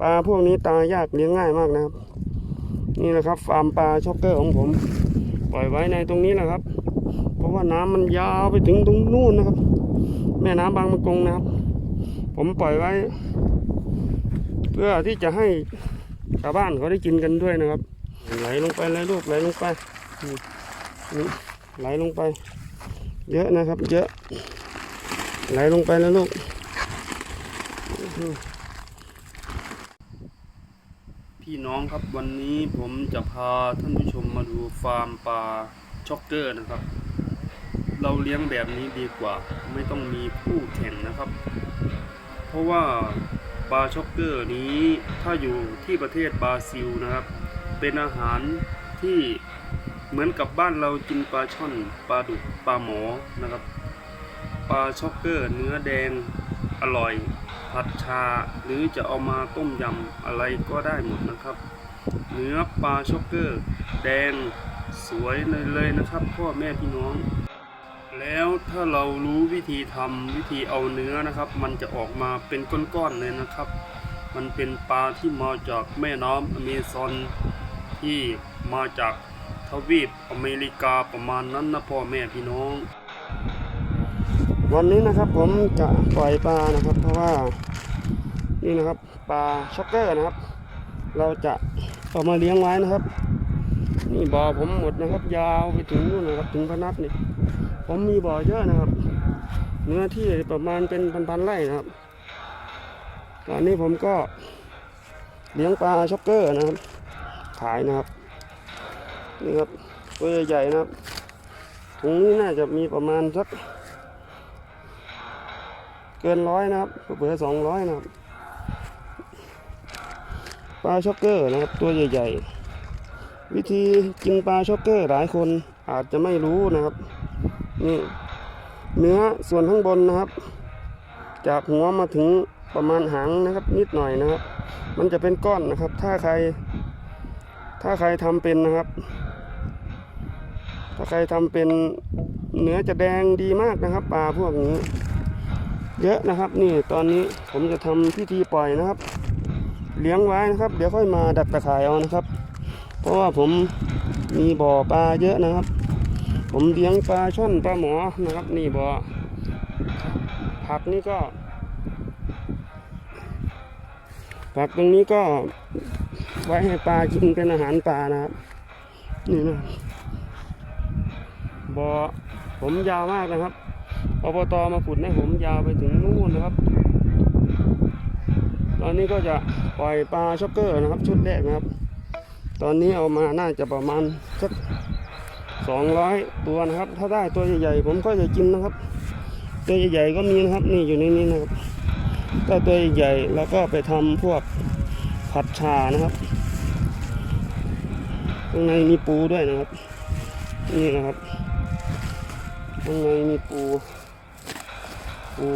ปลาพวกนี้ตายยากเลี้ยงง่ายมากนะครับ นี่แหละครับฟาร์มปลาช็อกเกอร์ของผม ปล่อยไว้ในตรงนี้แหละครับ เพราะว่าน้ำมันยาวไปถึงตรงนู่นนะครับ แม่น้ำบางมะกงนะครับ ผมปล่อยไว้ เพื่อที่จะให้ชาวบ้านเขาได้กินกันด้วยนะครับ ไหลลงไปเลยลูกไหลลงไปนี่ไหลลงไป เยอะนะครับ เยอะ ไหลลงไปแล้วลูก พี่น้องครับวันนี้ผมจะพาท่านผู้ชมมาดูฟาร์มปลาช็อกเกอร์นะครับ เราเลี้ยงแบบนี้ดีกว่า ไม่ต้องมีคู่แข่งนะครับ เพราะว่าปลาช็อกเกอร์นี้ถ้าอยู่ที่ประเทศบราซิลนะครับ เป็นอาหารที่เหมือนกับบ้านเรากินปลาช่อนปลาดุกปลาหมอนะครับปลาช็อกเกอร์เนื้อแดงอร่อย ผัดชา หรือจะเอามาต้มยำอะไรก็ได้หมดนะครับ เนื้อปลาช็อกเกอร์ แดงสวยเลยเลยนะครับ พ่อแม่พี่น้อง แล้วถ้าเรารู้วิธีทำวิธีเอาเนื้อนะครับ มันจะออกมาเป็นก้อนๆเลยนะครับ มันเป็นปลาที่มาจากแม่น้ำอเมซอนที่มาจากทวีปอเมริกาประมาณนั้นนะพ่อแม่พี่น้อง วันนี้นะครับผมจะปล่อยปลานะครับ เพราะว่านี่นะครับปลาช็อกเกอร์นะครับ เราจะเอามาเลี้ยงไว้นะครับ นี่บ่อผมหมดนะครับ ยาวไปถึงนู่นนะครับถึงพนัสนี่ผมมีบ่อเยอะนะครับ เนื้อที่ประมาณเป็นพันๆไร่นะครับ ตอนนี้ผมก็เลี้ยงปลาช็อกเกอร์นะครับ ขายนะครับนี่ครับตัวใหญ่ๆนะครับถุงนี้น่าจะมีประมาณสัก กินร้อยนะครับเผื่อสองร้อยนะครับปลาช็อกเกอร์นะครับตัวใหญ่ ๆ วิธีกินปลาช็อกเกอร์หลายคนอาจจะไม่รู้นะครับนี่เนื้อส่วนข้างบนนะครับ จากหัวมาถึงประมาณหางนะครับ นิดหน่อยนะครับ มันจะเป็นก้อนนะครับ ถ้าใคร ถ้าใครทำเป็นนะครับ ถ้าใครทำเป็นเนื้อจะแดงดีมากนะครับ ปลาพวกนี้ เยอะนะครับนี่ตอนนี้ผมจะทำพิธีปล่อยนะครับ เลี้ยงไว้นะครับ เดี๋ยวค่อยมาดัดตะข่ายเอานะครับ เพราะว่าผมมีบ่อปลาเยอะนะครับ ผมเลี้ยงปลาช่อนปลาหมอนะครับ นี่บ่อผักนี่ก็ ผักตรงนี้ก็ไว้ให้ปลากินเป็นอาหารปลานะครับ นี่นะบ่อผมยาวมากนะครับ อบตมาขุดให้ผมยาวไปถึงนู่นนะครับ ตอนนี้ก็จะปล่อยปลาช็อกเกอร์นะครับ ชุดแรกนะครับ ตอนนี้เอามาน่าจะประมาณสักสองร้อยตัวนะครับ ถ้าได้ตัวใหญ่ๆผมก็จะกินนะครับ ตัวใหญ่ๆก็มีนะครับนี่อยู่ในนี้นะครับถ้าตัวใหญ่ๆแล้วก็ไปทำพวกผัดชานะครับข้างในมีปูด้วยนะครับ นี่นะครับข้างในมีปู ปู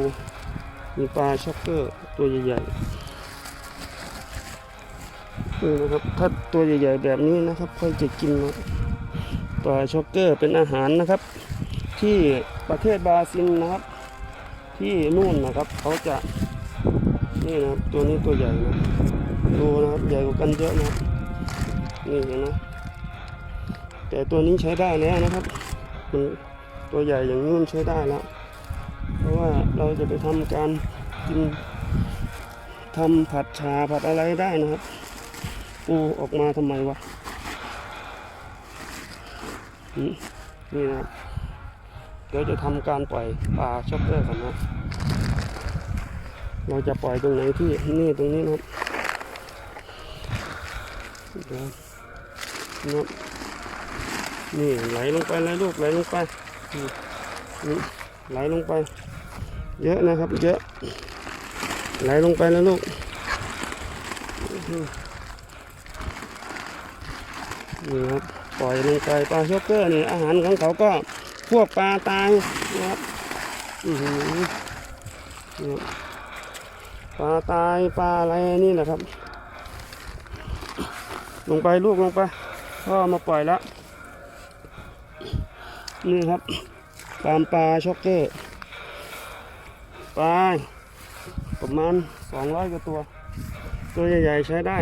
มีปลาช็อกเกอร์ตัวใหญ่ๆนี่นะครับถ้าตัวใหญ่ๆแบบนี้นะครับค่อยจะกินนะปลาช็อกเกอร์เป็นอาหารนะครับ ที่ประเทศบราซิลนะครับ ที่นู่นนะครับเขาจะนี่นะครับตัวนี้ตัวใหญ่นะดูนะครับใหญ่กว่ากันเยอะนะนี่เห็นไหมแต่ตัวนี้ใช้ได้แล้วนะครับ ตัวใหญ่อย่างนี้มันใช้ได้แล้ว เพราะว่าเราจะไปทำการกินทำผัดชาผัดอะไรได้นะครับปูออกมาทำไมวะนี่นะครับเดี๋ยวจะทำการปล่อยปลาช็อกเกอร์กันนะเราจะปล่อยตรงไหนที่นี่ตรงนี้นะครับเดี๋ยวนะนี่ไหลลงไปเลยลูกไหลลงไปนี่ไหลลงไป เยอะนะครับเยอะไหลลงไปแล้วลูกนี่ครับปล่อยลงไปปลาช็อกเกอร์นี่อาหารของเขาก็พวกปลาตายนะครับปลาตายปลาอะไรนี่นะครับ ลงไปลูกลงไปพ่อมาปล่อยแล้วนี่ครับปลามปลาช็อกเกอร์ ปลาประมาณสองร้อยกว่าตัว ตัวใหญ่ๆใช้ได้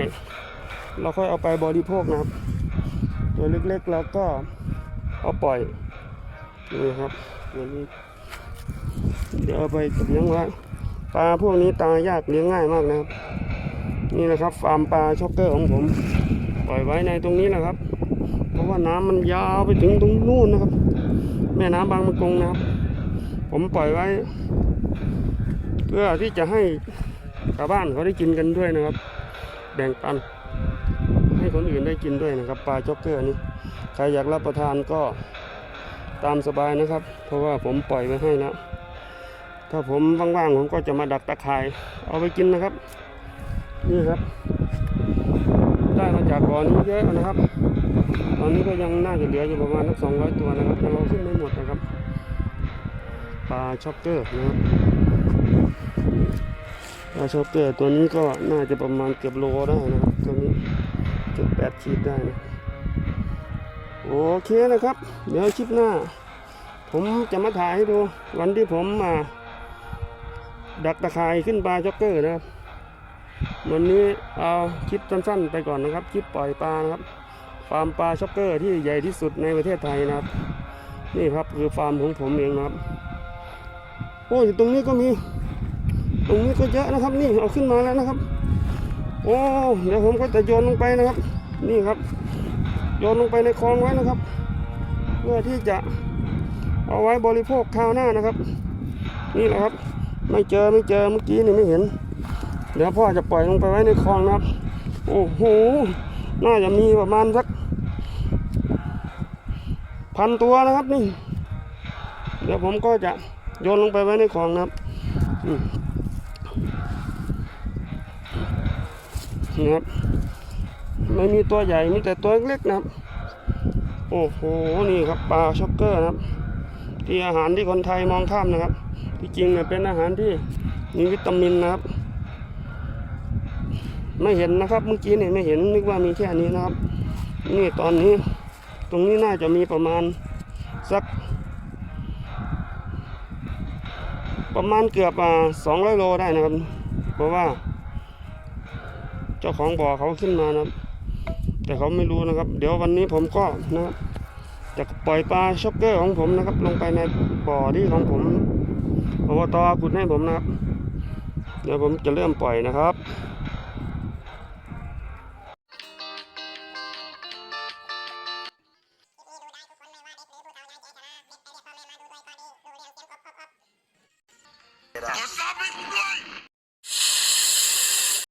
เราค่อยเอาไปบริโภคนะครับ ตัวเล็กๆเราก็เอาปล่อยนี่ครับตัวนี้เดี๋ยวเอาไปเลี้ยงไว้ปลาพวกนี้ตายากเลี้ยงง่ายมากนะครับ นี่นะครับฟาร์มปลาช็อกเกอร์ของผมปล่อยไว้ในตรงนี้นะครับ เพราะว่าน้ำมันยาวไปถึงตรงนู้นนะครับ แม่น้ำบางมะกงนะครับ ผมปล่อยไว้ เพื่อที่จะให้ชาวบ้านเขาได้กินกันด้วยนะครับ แบ่งปัน ให้คนอื่นได้กินด้วยนะครับปลาจ็อกเกอร์นี่ใครอยากรับประทานก็ตามสบายนะครับ เพราะว่าผมปล่อยไว้ให้แล้วถ้าผมว่างๆผมก็จะมาดักตะข่ายเอาไปกินนะครับ นี่ครับ ได้มาจากบ่อนี้เยอะนะครับ ตอนนี้ก็ยังน่าจะเหลืออยู่ประมาณสักสองร้อยตัวนะครับยังเอาขึ้นไม่หมดนะครับปลาช็อกเกอร์นะครับ ปลาช็อกเกอร์ตัวนี้ก็น่าจะประมาณเกือบโลได้นะครับตัวนี้เกือบแปดขีดได้นะโอเคนะครับ เดี๋ยวคลิปหน้า ผมจะมาถ่ายให้ดูวันที่ผมมา ดักตะข่ายขึ้นปลาช็อกเกอร์นะครับ วันนี้เอาคลิปสั้นๆไปก่อนนะครับ คลิปปล่อยปลานะครับ ฟาร์มปลาช็อกเกอร์ที่ใหญ่ที่สุดในประเทศไทยนะครับ นี่ครับคือฟาร์มของผมเองนะครับ โอ้ยตรงนี้ก็มี ตรงนี้ก็เยอะนะครับ นี่เอาขึ้นมาแล้วนะครับ โอ้เดี๋ยวผมก็จะโยนลงไปนะครับ นี่ครับ โยนลงไปในคลองไว้นะครับ เพื่อที่จะเอาไว้บริโภคคราวหน้านะครับ นี่แหละครับ ไม่เจอไม่เจอเมื่อกี้นี่ไม่เห็น เดี๋ยวพ่อจะปล่อยลงไปไว้ในคลองนะครับ โอ้โหน่าจะมีประมาณสักพันตัวนะครับนี่ เดี๋ยวผมก็จะโยนลงไปไว้ในคลองนะครับ นี่ครับ ไม่มีตัวใหญ่มีแต่ตัวเล็กนะครับ โอ้โหนี่ครับปลาช็อกเกอร์นะครับ ที่อาหารที่คนไทยมองข้ามนะครับ ที่จริงเนี่ยเป็นอาหารที่มีวิตามินนะครับ ไม่เห็นนะครับเมื่อกี้เนี่ยไม่เห็นนึกว่ามีแค่นี้นะครับ นี่ตอนนี้ตรงนี้น่าจะมีประมาณสัก ประมาณเกือบอ่าสองร้อยโลได้นะครับ เพราะว่า จ้าของบ่อเขาขึ้นมานะครับ แต่เขาไม่รู้นะครับ เดี๋ยววันนี้ผมก็นะครับจะปล่อยปลาช็อกเกอร์ของผมนะครับ ลงไปในบ่อที่ของผมอบตขุดให้ผมนะครับ เดี๋ยวผมจะเริ่มปล่อยนะครับ